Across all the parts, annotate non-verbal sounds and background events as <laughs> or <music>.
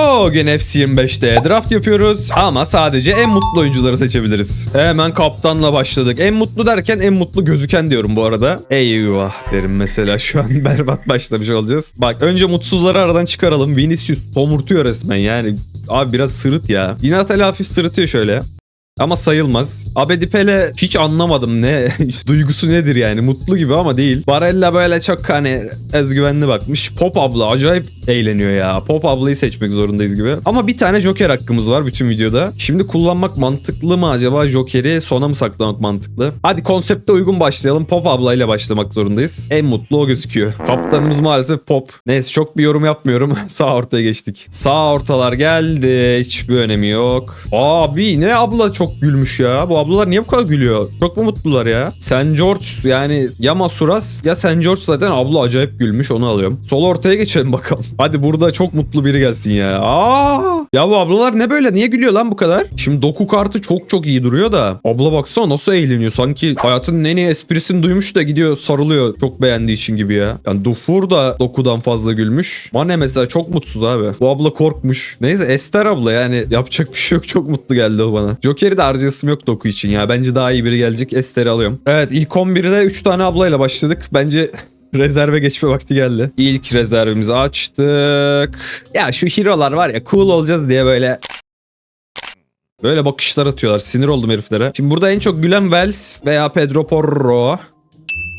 Bugün FC25'te draft yapıyoruz ama sadece en mutlu oyuncuları seçebiliriz. Hemen kaptanla başladık. En mutlu derken en mutlu gözüken diyorum bu arada. Eyvah derim mesela şu an <laughs> berbat başlamış olacağız. Bak önce mutsuzları aradan çıkaralım. Vinicius somurtuyor resmen yani. Abi biraz sırıt ya. Yine Atali hafif sırıtıyor şöyle. Ama sayılmaz. Abedi Pele hiç anlamadım ne <laughs> duygusu nedir yani mutlu gibi ama değil. Barella böyle çok hani özgüvenli bakmış. Pop abla acayip eğleniyor ya. Pop ablayı seçmek zorundayız gibi. Ama bir tane Joker hakkımız var bütün videoda. Şimdi kullanmak mantıklı mı acaba Joker'i sona mı saklamak mantıklı? Hadi konsepte uygun başlayalım. Pop ablayla başlamak zorundayız. En mutlu o gözüküyor. Kaptanımız maalesef Pop. Neyse çok bir yorum yapmıyorum. <laughs> Sağ ortaya geçtik. Sağ ortalar geldi. Hiçbir önemi yok. Abi ne abla çok gülmüş ya. Bu ablalar niye bu kadar gülüyor? Çok mu mutlular ya? St. George yani ya Masuras ya St. George zaten abla acayip gülmüş onu alıyorum. Sol ortaya geçelim bakalım. <laughs> Hadi burada çok mutlu biri gelsin ya. Aa! Ya bu ablalar ne böyle? Niye gülüyor lan bu kadar? Şimdi doku kartı çok çok iyi duruyor da. Abla baksana nasıl eğleniyor. Sanki hayatının en iyi esprisini duymuş da gidiyor sarılıyor. Çok beğendiği için gibi ya. Yani Dufour da dokudan fazla gülmüş. Mane mesela çok mutsuz abi. Bu abla korkmuş. Neyse Esther abla yani yapacak bir şey yok. Çok mutlu geldi o bana. Joker'i de harcayasım yok doku için ya. Bence daha iyi biri gelecek. Esther'i alıyorum. Evet ilk 11'de 3 tane ablayla başladık. Bence <laughs> Rezerve geçme vakti geldi. İlk rezervimizi açtık. Ya şu hero'lar var ya cool olacağız diye böyle Böyle bakışlar atıyorlar. Sinir oldum heriflere. Şimdi burada en çok gülen Wells veya Pedro Porro.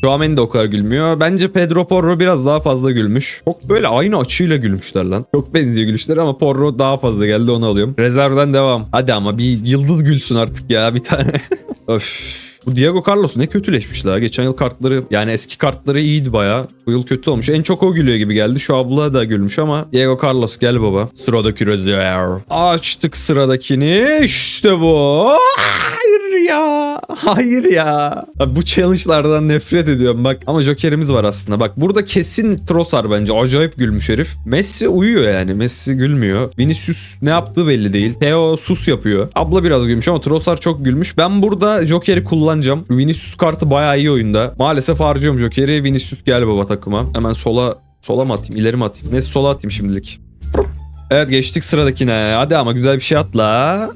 Chouameni de o kadar gülmüyor. Bence Pedro Porro biraz daha fazla gülmüş. Çok böyle aynı açıyla gülmüşler lan. Çok benziyor gülüşleri ama Porro daha fazla geldi onu alıyorum. Rezervden devam. Hadi ama bir yıldız gülsün artık ya bir tane. <laughs> Öf. Bu Diego Carlos ne kötüleşmiş la. Geçen yıl kartları yani eski kartları iyiydi baya. Bu yıl kötü olmuş. En çok o gülüyor gibi geldi. Şu abla da gülmüş ama Diego Carlos gel baba. Sıradaki rezerv. Açtık sıradakini. İşte bu. Hayır ya. Hayır ya. Abi bu challenge'lardan nefret ediyorum bak. Ama Joker'imiz var aslında. Bak burada kesin Trossard bence. Acayip gülmüş herif. Messi uyuyor yani. Messi gülmüyor. Vinicius ne yaptığı belli değil. Theo sus yapıyor. Abla biraz gülmüş ama Trossard çok gülmüş. Ben burada Joker'i kullanacağım. Vinicius kartı bayağı iyi oyunda. Maalesef harcıyorum Joker'i. Vinicius gel baba takıma. Hemen sola sola mı atayım? ileri mi atayım? Neyse sola atayım şimdilik. Evet geçtik sıradakine. Hadi ama güzel bir şey atla.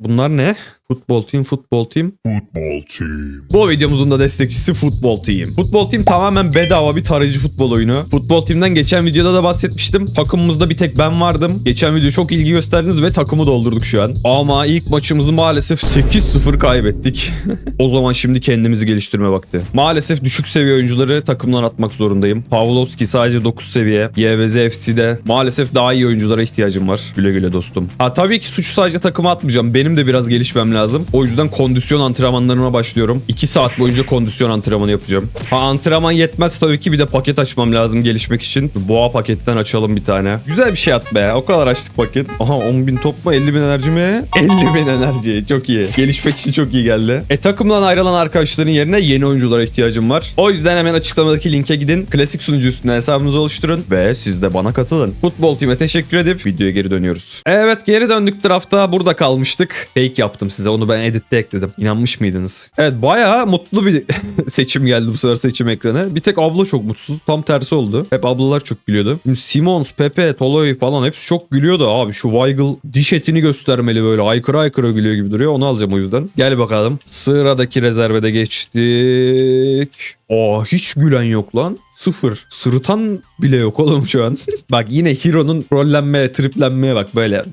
Bunlar ne? Futbol team, futbol team. Football team. Bu videomuzun da destekçisi Futbol Team. Futbol Team tamamen bedava bir tarayıcı futbol oyunu. Futbol Team'den geçen videoda da bahsetmiştim. Takımımızda bir tek ben vardım. Geçen video çok ilgi gösterdiniz ve takımı doldurduk şu an. Ama ilk maçımızı maalesef 8-0 kaybettik. <laughs> o zaman şimdi kendimizi geliştirme vakti. Maalesef düşük seviye oyuncuları takımdan atmak zorundayım. Pavlovski sadece 9 seviye. YVZ FC'de maalesef daha iyi oyunculara ihtiyacım var. Güle güle dostum. Ha tabii ki suçu sadece takıma atmayacağım. Benim de biraz gelişmem lazım. O yüzden kondisyon antrenmanlarıma başlıyorum. 2 saat boyunca kondisyon antrenmanı yapacağım. Ha antrenman yetmez tabii ki bir de paket açmam lazım gelişmek için. Boğa paketten açalım bir tane. Güzel bir şey at be. O kadar açtık paket. Aha 10 bin top mu 50 bin enerji mi? 50 bin enerji. Çok iyi. Gelişmek için çok iyi geldi. E takımdan ayrılan arkadaşların yerine yeni oyunculara ihtiyacım var. O yüzden hemen açıklamadaki linke gidin. Klasik sunucu üstüne hesabınızı oluşturun ve siz de bana katılın. Futbol Team'e teşekkür edip videoya geri dönüyoruz. Evet geri döndük drafta. Burada kalmıştık. Fake yaptım size. Onu ben editte ekledim. İnanmış mıydınız? Evet bayağı mutlu bir <laughs> seçim geldi bu sefer seçim ekranı. Bir tek abla çok mutsuz. Tam tersi oldu. Hep ablalar çok gülüyordu. Şimdi Simons, Pepe, Toloy falan hepsi çok gülüyordu abi. Şu Weigl diş etini göstermeli böyle. Aykırı aykırı gülüyor gibi duruyor. Onu alacağım o yüzden. Gel bakalım. Sıradaki rezervede geçtik. Aa hiç gülen yok lan. Sıfır. Sırıtan bile yok oğlum şu an. <laughs> bak yine Hero'nun rollenmeye, triplenmeye bak böyle.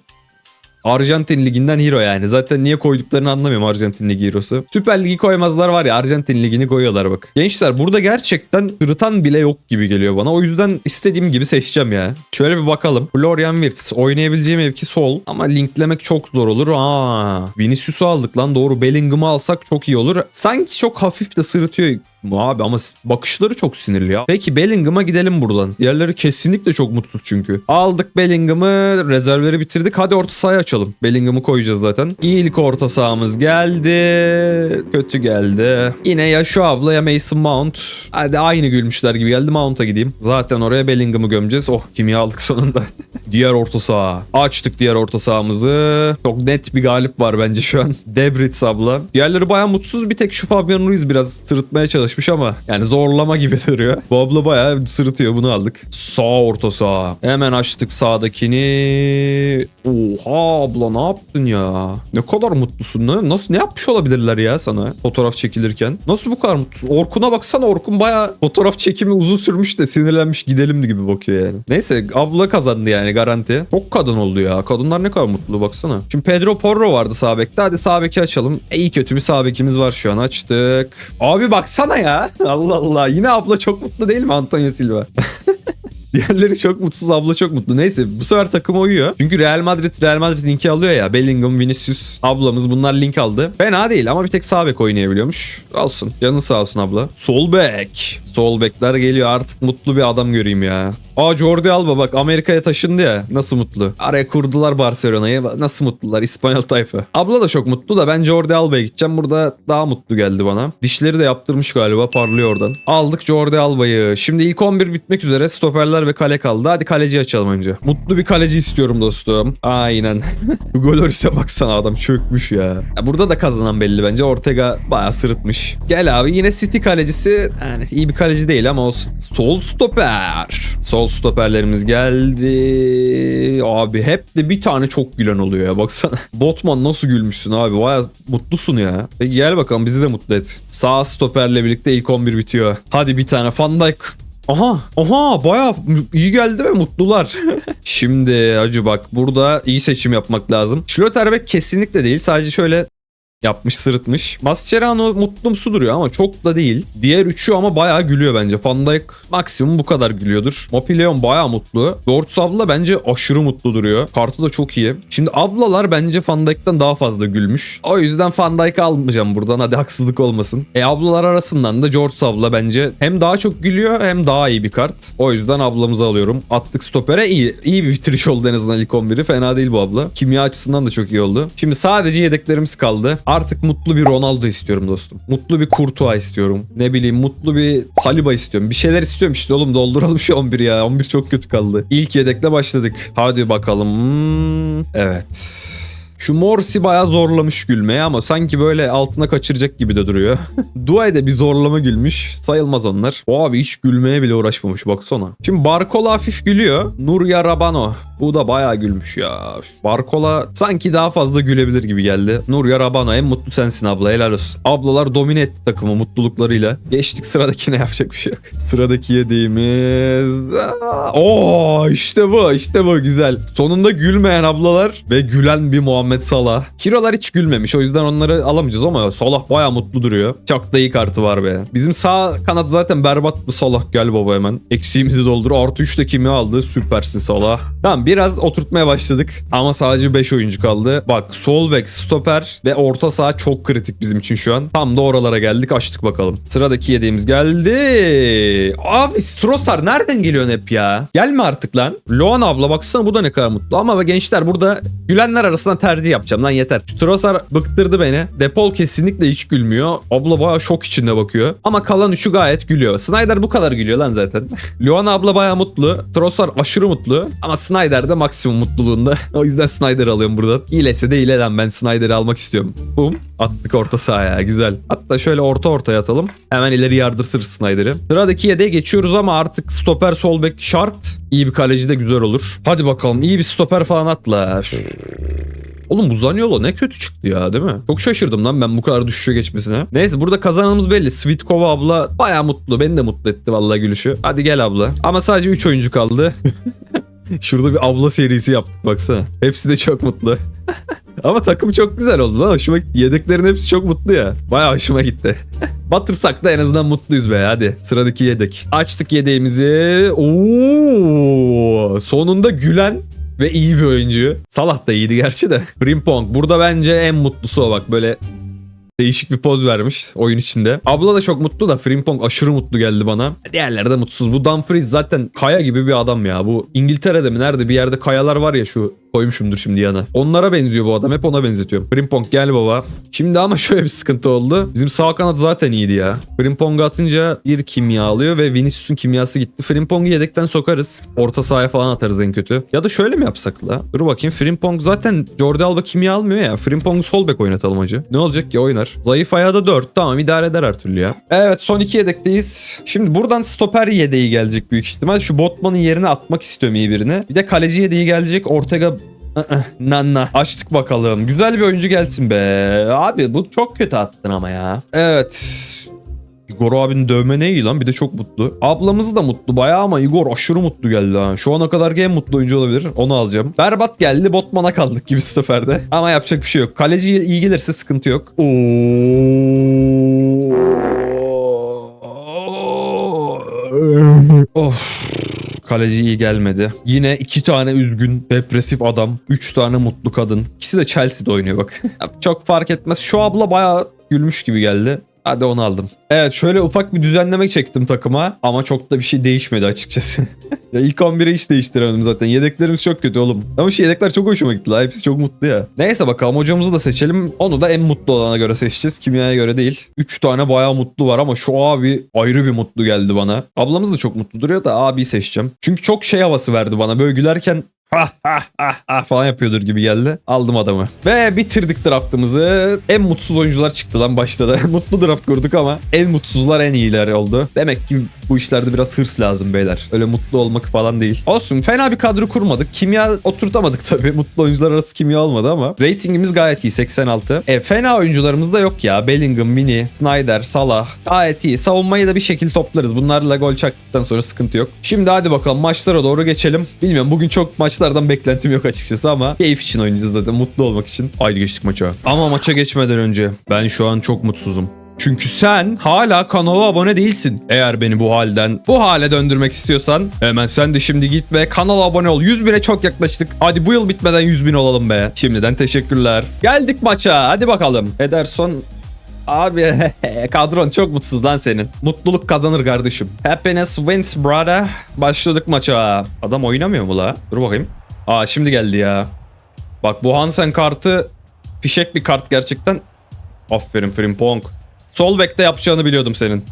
Arjantin liginden hero yani. Zaten niye koyduklarını anlamıyorum Arjantin ligi hero'su. Süper ligi koymazlar var ya Arjantin ligini koyuyorlar bak. Gençler burada gerçekten sırıtan bile yok gibi geliyor bana. O yüzden istediğim gibi seçeceğim ya. Şöyle bir bakalım. Florian Wirtz. Oynayabileceğim mevki sol. Ama linklemek çok zor olur. Aa, Vinicius'u aldık lan. Doğru Bellingham'ı alsak çok iyi olur. Sanki çok hafif de sırıtıyor Abi ama bakışları çok sinirli ya. Peki Bellingham'a gidelim buradan. Diğerleri kesinlikle çok mutsuz çünkü. Aldık Bellingham'ı. Rezervleri bitirdik. Hadi orta sahayı açalım. Bellingham'ı koyacağız zaten. İlk orta sahamız geldi. Kötü geldi. Yine ya şu abla ya Mason Mount. Hadi aynı gülmüşler gibi geldi. Mount'a gideyim. Zaten oraya Bellingham'ı gömeceğiz. Oh kimi aldık sonunda. <laughs> diğer orta saha. Açtık diğer orta sahamızı. Çok net bir galip var bence şu an. Debritz abla. Diğerleri baya mutsuz. Bir tek şu Fabian Ruiz biraz sırıtmaya çalışıyor çalışmış ama yani zorlama gibi <laughs> duruyor. Bu abla bayağı sırıtıyor bunu aldık. Sağ orta sağ. Hemen açtık sağdakini. Oha abla ne yaptın ya? Ne kadar mutlusun. Ne? Nasıl ne yapmış olabilirler ya sana fotoğraf çekilirken? Nasıl bu kadar mutlusun? Orkun'a baksana Orkun bayağı fotoğraf çekimi uzun sürmüş de sinirlenmiş gidelim gibi bakıyor yani. Neyse abla kazandı yani garanti. Çok kadın oldu ya. Kadınlar ne kadar mutlu baksana. Şimdi Pedro Porro vardı sağ bekte. Hadi sağ beki açalım. E, iyi kötü bir sağ bekimiz var şu an açtık. Abi baksana ya. <laughs> Allah Allah. Yine abla çok mutlu değil mi Antonio Silva? <laughs> <laughs> Diğerleri çok mutsuz abla çok mutlu. Neyse bu sefer takım uyuyor. Çünkü Real Madrid Real Madrid linki alıyor ya. Bellingham, Vinicius ablamız bunlar link aldı. Fena değil ama bir tek sağ bek oynayabiliyormuş. Olsun. Canın sağ olsun abla. Sol bek. Sol bekler geliyor artık mutlu bir adam göreyim ya. Aa Jordi Alba bak Amerika'ya taşındı ya. Nasıl mutlu. Araya kurdular Barcelona'yı. Nasıl mutlular İspanyol tayfa. Abla da çok mutlu da ben Jordi Alba'ya gideceğim. Burada daha mutlu geldi bana. Dişleri de yaptırmış galiba parlıyor oradan. Aldık Jordi Alba'yı. Şimdi ilk 11 bitmek üzere. Stoperler ve kale kaldı. Hadi kaleci açalım önce. Mutlu bir kaleci istiyorum dostum. Aynen. <laughs> Goloris'e baksana adam çökmüş ya. ya. Burada da kazanan belli bence. Ortega bayağı sırıtmış. Gel abi yine City kalecisi. Yani iyi bir kaleci değil ama olsun. Sol stoper. Sol stoperlerimiz geldi. Abi hep de bir tane çok gülen oluyor ya baksana. <laughs> Botman nasıl gülmüşsün abi. Baya mutlusun ya. Peki gel bakalım bizi de mutlu et. Sağ stoperle birlikte ilk 11 bitiyor. Hadi bir tane Van Dijk Aha, aha baya iyi geldi ve mutlular. <laughs> Şimdi hacı bak burada iyi seçim yapmak lazım. Schlotterbeck kesinlikle değil. Sadece şöyle yapmış sırıtmış. Mascherano mutlumsu duruyor ama çok da değil. Diğer üçü ama bayağı gülüyor bence. Van Dijk maksimum bu kadar gülüyordur. Mopileon bayağı mutlu. George abla bence aşırı mutlu duruyor. Kartı da çok iyi. Şimdi ablalar bence Van Dijk'tan daha fazla gülmüş. O yüzden Van Dijk'ı almayacağım buradan. Hadi haksızlık olmasın. E ablalar arasından da George abla bence hem daha çok gülüyor hem daha iyi bir kart. O yüzden ablamızı alıyorum. Attık stopere iyi. İyi bir bitiriş oldu en azından ilk 11'i. Fena değil bu abla. Kimya açısından da çok iyi oldu. Şimdi sadece yedeklerimiz kaldı. Artık mutlu bir Ronaldo istiyorum dostum. Mutlu bir Courtois istiyorum. Ne bileyim mutlu bir Saliba istiyorum. Bir şeyler istiyorum işte oğlum dolduralım şu 11 ya. 11 çok kötü kaldı. İlk yedekle başladık. Hadi bakalım. Evet. Şu Morsi bayağı zorlamış gülmeye ama sanki böyle altına kaçıracak gibi de duruyor. <laughs> Duay'da bir zorlama gülmüş. Sayılmaz onlar. O abi hiç gülmeye bile uğraşmamış baksana. Şimdi Barkola hafif gülüyor. Nurya Rabano. Bu da bayağı gülmüş ya. Barkola sanki daha fazla gülebilir gibi geldi. Nurya Rabano en mutlu sensin abla helal olsun. Ablalar domine etti takımı mutluluklarıyla. Geçtik sıradakine <laughs> yapacak bir şey yok. Sıradaki yediğimiz... Oo işte bu işte bu güzel. Sonunda gülmeyen ablalar ve gülen bir Muhammed Salah. Kirolar hiç gülmemiş o yüzden onları alamayacağız ama Salah bayağı mutlu duruyor. Çok da iyi kartı var be. Bizim sağ kanat zaten berbattı Salah gel baba hemen. Eksiğimizi doldur. Artı 3 de kimi aldı? Süpersin Salah. Tamam biraz oturtmaya başladık ama sadece 5 oyuncu kaldı. Bak sol bek, stoper ve orta saha çok kritik bizim için şu an. Tam da oralara geldik açtık bakalım. Sıradaki yediğimiz geldi. Abi Strossar nereden geliyorsun hep ya? Gelme artık lan. Loan abla baksana bu da ne kadar mutlu. Ama gençler burada gülenler arasında tercih yapacağım lan yeter. Strossar bıktırdı beni. Depol kesinlikle hiç gülmüyor. Abla bayağı şok içinde bakıyor. Ama kalan üçü gayet gülüyor. Snyder bu kadar gülüyor lan zaten. <laughs> Loan abla bayağı mutlu. Trossard aşırı mutlu. Ama Snyder de maksimum mutluluğunda. O yüzden Snyder alıyorum buradan. İyilese de iyile lan ben Snyder'i almak istiyorum. Bum. Attık orta sahaya güzel. Hatta şöyle orta ortaya atalım. Hemen ileri yardırtırız Snyder'i. Sıradaki yedeğe geçiyoruz ama artık stoper sol bek şart. İyi bir kaleci de güzel olur. Hadi bakalım iyi bir stoper falan atla. Oğlum bu Zaniolo ne kötü çıktı ya değil mi? Çok şaşırdım lan ben bu kadar düşüşe geçmesine. Neyse burada kazanımız belli. Svitkova abla baya mutlu. Beni de mutlu etti vallahi gülüşü. Hadi gel abla. Ama sadece 3 oyuncu kaldı. <laughs> Şurada bir abla serisi yaptık baksana. Hepsi de çok mutlu. Ama takım çok güzel oldu lan. Hoşuma gitti. Yedeklerin hepsi çok mutlu ya. Baya hoşuma gitti. Batırsak da en azından mutluyuz be hadi. Sıradaki yedek. Açtık yedeğimizi. Oo, sonunda gülen ve iyi bir oyuncu. Salah da iyiydi gerçi de. Frimpong burada bence en mutlusu o bak böyle değişik bir poz vermiş oyun içinde. Abla da çok mutlu da Frimpong aşırı mutlu geldi bana. Diğerleri de mutsuz. Bu Dumfries zaten kaya gibi bir adam ya. Bu İngiltere'de mi nerede bir yerde kayalar var ya şu Koymuşumdur şimdi yana. Onlara benziyor bu adam. Hep ona benzetiyorum. Frimpong gel baba. Şimdi ama <laughs> şöyle bir sıkıntı oldu. Bizim sağ kanat zaten iyiydi ya. Frimpong'u atınca bir kimya alıyor ve Vinicius'un kimyası gitti. Frimpong'u yedekten sokarız. Orta sahaya falan atarız en kötü. Ya da şöyle mi yapsak la? Dur bakayım. Frimpong zaten Jordi Alba kimya almıyor ya. Frimpong'u sol bek oynatalım hacı. Ne olacak ki oynar. Zayıf ayağı da 4. Tamam idare eder her türlü ya. Evet son iki yedekteyiz. Şimdi buradan stoper yedeği gelecek büyük ihtimal. Şu Botman'ın yerine atmak istiyorum iyi birini. Bir de kaleci yedeği gelecek. Ortega <laughs> Nanna. Açtık bakalım. Güzel bir oyuncu gelsin be. Abi bu çok kötü attın ama ya. Evet. Igor abinin dövme ne iyi lan bir de çok mutlu. Ablamız da mutlu bayağı ama Igor aşırı mutlu geldi ha. Şu ana kadar en mutlu oyuncu olabilir. Onu alacağım. Berbat geldi Botman'a kaldık gibi <laughs> stoperde. Ama yapacak bir şey yok. Kaleci iyi gelirse sıkıntı yok. Oo. of. Kaleci iyi gelmedi. Yine iki tane üzgün, depresif adam. Üç tane mutlu kadın. İkisi de Chelsea'de oynuyor bak. <laughs> Çok fark etmez. Şu abla bayağı gülmüş gibi geldi. Hadi onu aldım. Evet şöyle ufak bir düzenleme çektim takıma. Ama çok da bir şey değişmedi açıkçası. <laughs> ya ilk 11'i hiç değiştiremedim zaten. Yedeklerimiz çok kötü oğlum. Ama şu yedekler çok hoşuma gitti la. Hepsi çok mutlu ya. Neyse bakalım hocamızı da seçelim. Onu da en mutlu olana göre seçeceğiz. Kimyaya göre değil. 3 tane bayağı mutlu var ama şu abi ayrı bir mutlu geldi bana. Ablamız da çok mutlu duruyor da abiyi seçeceğim. Çünkü çok şey havası verdi bana. Böyle gülerken ha ha ha falan yapıyordur gibi geldi. Aldım adamı. Ve bitirdik draftımızı. En mutsuz oyuncular çıktı lan başta da. <laughs> Mutlu draft kurduk ama en mutsuzlar en iyiler oldu. Demek ki bu işlerde biraz hırs lazım beyler. Öyle mutlu olmak falan değil. Olsun fena bir kadro kurmadık. Kimya oturtamadık tabii. Mutlu oyuncular arası kimya olmadı ama. Ratingimiz gayet iyi 86. E fena oyuncularımız da yok ya. Bellingham, Mini, Snyder, Salah gayet iyi. Savunmayı da bir şekilde toplarız. Bunlarla gol çaktıktan sonra sıkıntı yok. Şimdi hadi bakalım maçlara doğru geçelim. Bilmiyorum bugün çok maçlardan beklentim yok açıkçası ama keyif için oynayacağız zaten. Mutlu olmak için. Haydi geçtik maça. Ama maça geçmeden önce ben şu an çok mutsuzum. Çünkü sen hala kanala abone değilsin. Eğer beni bu halden bu hale döndürmek istiyorsan hemen sen de şimdi git ve kanala abone ol. 100 bine çok yaklaştık. Hadi bu yıl bitmeden 100 bin olalım be. Şimdiden teşekkürler. Geldik maça. Hadi bakalım. Ederson Abi <laughs> kadron çok mutsuz lan senin. Mutluluk kazanır kardeşim. Happiness wins brother. Başladık maça. Adam oynamıyor mu la? Dur bakayım. Aa şimdi geldi ya. Bak bu Hansen kartı fişek bir kart gerçekten. Aferin Frimpong. Sol bekte yapacağını biliyordum senin.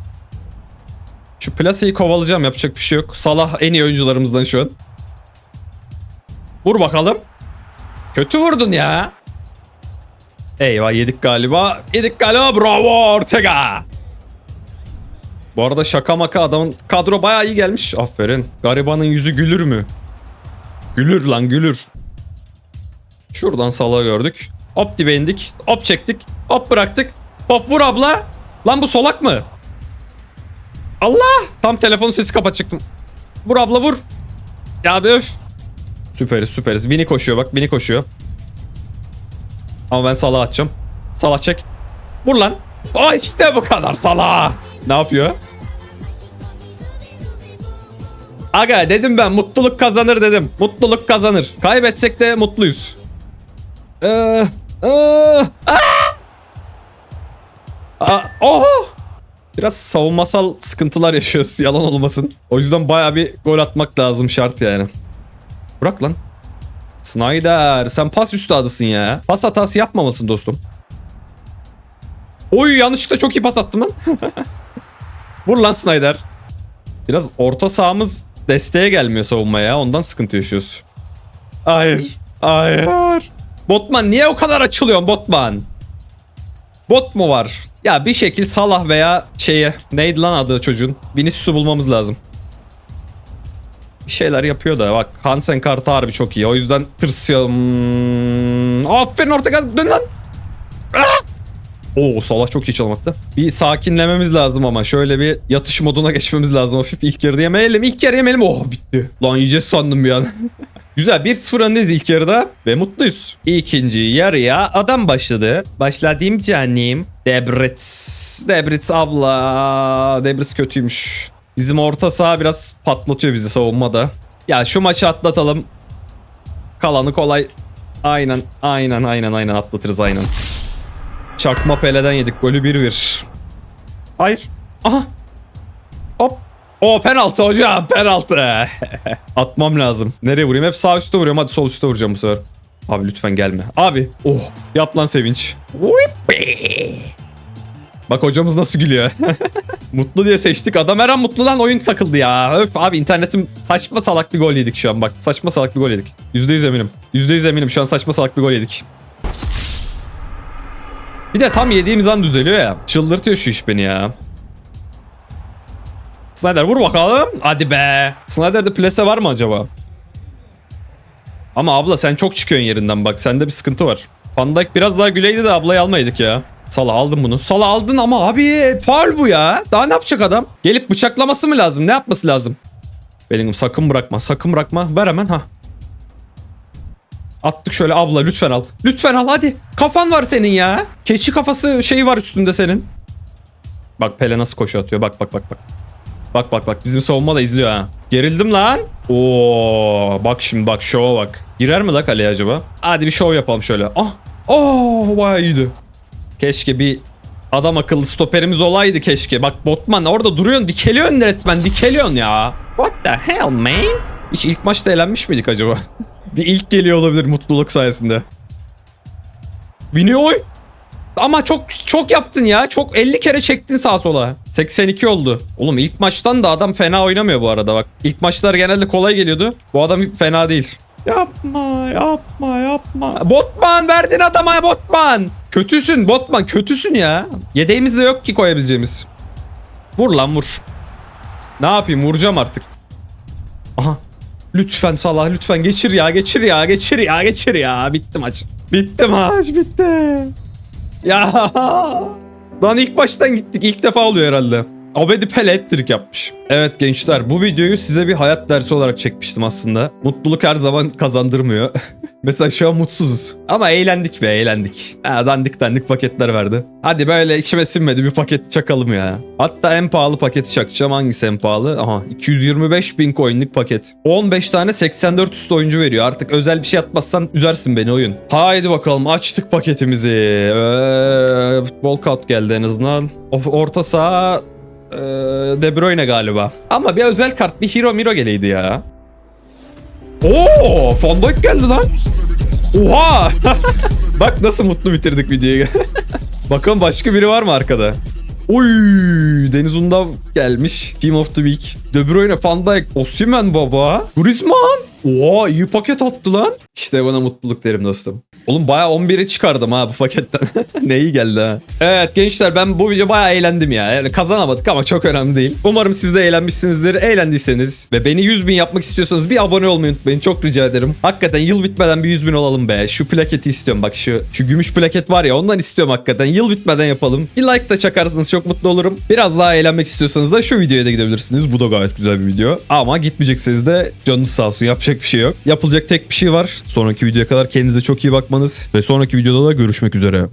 Şu plaseyi kovalayacağım yapacak bir şey yok. Salah en iyi oyuncularımızdan şu an. Vur bakalım. Kötü vurdun ya. Eyvah yedik galiba. Yedik galiba. Bravo Ortega. Bu arada şaka maka adamın kadro bayağı iyi gelmiş. Aferin. Garibanın yüzü gülür mü? Gülür lan gülür. Şuradan sala gördük. Hop dibe indik. Hop çektik. Hop bıraktık. Hop vur abla. Lan bu solak mı? Allah. Tam telefon sesi kapatacaktım. Vur abla vur. Ya öf. Süperiz süperiz. Vini koşuyor bak. Vini koşuyor. Ama ben Salah atacağım. Salah çek. Vur lan. O işte bu kadar Salah. Ne yapıyor? Aga dedim ben mutluluk kazanır dedim. Mutluluk kazanır. Kaybetsek de mutluyuz. Ee, ee, aa! Oho! Biraz savunmasal sıkıntılar yaşıyoruz yalan olmasın. O yüzden baya bir gol atmak lazım şart yani. Bırak lan. Snyder sen pas üstadısın ya. Pas hatası yapmamalısın dostum. Oy yanlışlıkla çok iyi pas attım lan. <laughs> Vur lan Snyder. Biraz orta sahamız desteğe gelmiyor savunmaya. Ondan sıkıntı yaşıyoruz. Hayır. Hayır. Botman niye o kadar açılıyorsun Botman? Bot mu var? Ya bir şekil Salah veya şeye neydi lan adı çocuğun? Vinicius'u bulmamız lazım. Bir şeyler yapıyor da bak Hansen kartı harbi çok iyi. O yüzden tırsıyorum. Hmm. Aferin Ortega dön lan. Ah! Oo Salah çok iyi çalmakta. Bir sakinlememiz lazım ama şöyle bir yatış moduna geçmemiz lazım hafif. İlk yarıda yemeyelim. İlk yarı yemeyelim. Oh bitti. Lan yiyeceğiz sandım bir an. <laughs> Güzel 1-0 öndeyiz ilk yarıda ve mutluyuz. İkinci yarıya adam başladı. Başladığım canim. Debritz. Debritz abla. Debritz kötüymüş. Bizim orta saha biraz patlatıyor bizi savunmada. Ya şu maçı atlatalım. Kalanı kolay. Aynen aynen aynen aynen atlatırız aynen. Çakma Pele'den yedik golü 1-1. Hayır. Aha. O penaltı hocam penaltı. <laughs> Atmam lazım. Nereye vurayım? Hep sağ üstte vuruyorum. Hadi sol üstte vuracağım bu sefer. Abi lütfen gelme. Abi. Oh. Yap lan sevinç. Bak hocamız nasıl gülüyor. <laughs> mutlu diye seçtik. Adam her an mutlu lan oyun takıldı ya. Öf abi internetim saçma salak bir gol yedik şu an bak. Saçma salak bir gol yedik. %100 eminim. %100 eminim şu an saçma salak bir gol yedik. Bir de tam yediğimiz an düzeliyor ya. Çıldırtıyor şu iş beni ya. Snyder vur bakalım. Hadi be. Snyder'de plase var mı acaba? Ama abla sen çok çıkıyorsun yerinden bak. Sende bir sıkıntı var. Van Dijk biraz daha güleydi de ablayı almaydık ya. Sala aldın bunu. Sala aldın ama abi faul bu ya. Daha ne yapacak adam? Gelip bıçaklaması mı lazım? Ne yapması lazım? Bellingham sakın bırakma. Sakın bırakma. Ver hemen ha. Attık şöyle abla lütfen al. Lütfen al hadi. Kafan var senin ya. Keçi kafası şeyi var üstünde senin. Bak Pele nasıl koşu atıyor. Bak bak bak bak. Bak bak bak bizim savunma da izliyor ha. Gerildim lan. Oo bak şimdi bak şova bak. Girer mi la kaleye acaba? Hadi bir şov yapalım şöyle. Ah. Oh bayağı iyiydi. Keşke bir adam akıllı stoperimiz olaydı keşke. Bak Botman orada duruyorsun dikeliyorsun resmen dikeliyorsun ya. What the hell man? Hiç ilk maçta elenmiş miydik acaba? <laughs> bir ilk geliyor olabilir mutluluk sayesinde. Biniyor. Ama çok çok yaptın ya. Çok 50 kere çektin sağa sola. 82 oldu. Oğlum ilk maçtan da adam fena oynamıyor bu arada bak. İlk maçlar genelde kolay geliyordu. Bu adam fena değil. Yapma yapma yapma. Botman verdin adama Botman. Kötüsün Botman kötüsün ya. Yedeğimiz de yok ki koyabileceğimiz. Vur lan vur. Ne yapayım vuracağım artık. Aha. Lütfen Salah lütfen geçir ya geçir ya geçir ya geçir ya. Bitti maç. Bitti maç bitti. Ya. Lan ilk baştan gittik. İlk defa oluyor herhalde. Abedi Pele ettirik yapmış. Evet gençler bu videoyu size bir hayat dersi olarak çekmiştim aslında. Mutluluk her zaman kazandırmıyor. <laughs> Mesela şu an mutsuzuz. Ama eğlendik be eğlendik. Ha, dandik dandik paketler verdi. Hadi böyle içime sinmedi bir paket çakalım ya. Hatta en pahalı paketi çakacağım. Hangisi en pahalı? Aha 225 bin coinlik paket. 15 tane 84 üstü oyuncu veriyor. Artık özel bir şey atmazsan üzersin beni oyun. Haydi bakalım açtık paketimizi. Ee, Walkout geldi en azından. Of, orta saha ee, De Bruyne galiba. Ama bir özel kart bir hero miro geleydi ya. Oo, Van Dijk geldi lan. Oha! <laughs> Bak nasıl mutlu bitirdik videoyu. <laughs> Bakalım başka biri var mı arkada? Oy, Deniz Undav gelmiş. Team of the Week. De Bruyne, Van Dijk, Osimhen baba. Griezmann. Oha iyi paket attı lan. İşte bana mutluluk derim dostum. Oğlum bayağı 11'i çıkardım ha bu paketten. <laughs> ne iyi geldi ha. Evet gençler ben bu video bayağı eğlendim ya. Yani kazanamadık ama çok önemli değil. Umarım siz de eğlenmişsinizdir. Eğlendiyseniz ve beni 100 bin yapmak istiyorsanız bir abone olmayı unutmayın. Çok rica ederim. Hakikaten yıl bitmeden bir 100 bin olalım be. Şu plaketi istiyorum bak şu. Şu gümüş plaket var ya ondan istiyorum hakikaten. Yıl bitmeden yapalım. Bir like da çakarsınız çok mutlu olurum. Biraz daha eğlenmek istiyorsanız da şu videoya da gidebilirsiniz. Bu da gayet güzel bir video. Ama gitmeyecekseniz de canınız sağ olsun. Yapacak bir şey yok. Yapılacak tek bir şey var. Sonraki videoya kadar kendinize çok iyi bakmanız ve sonraki videoda da görüşmek üzere.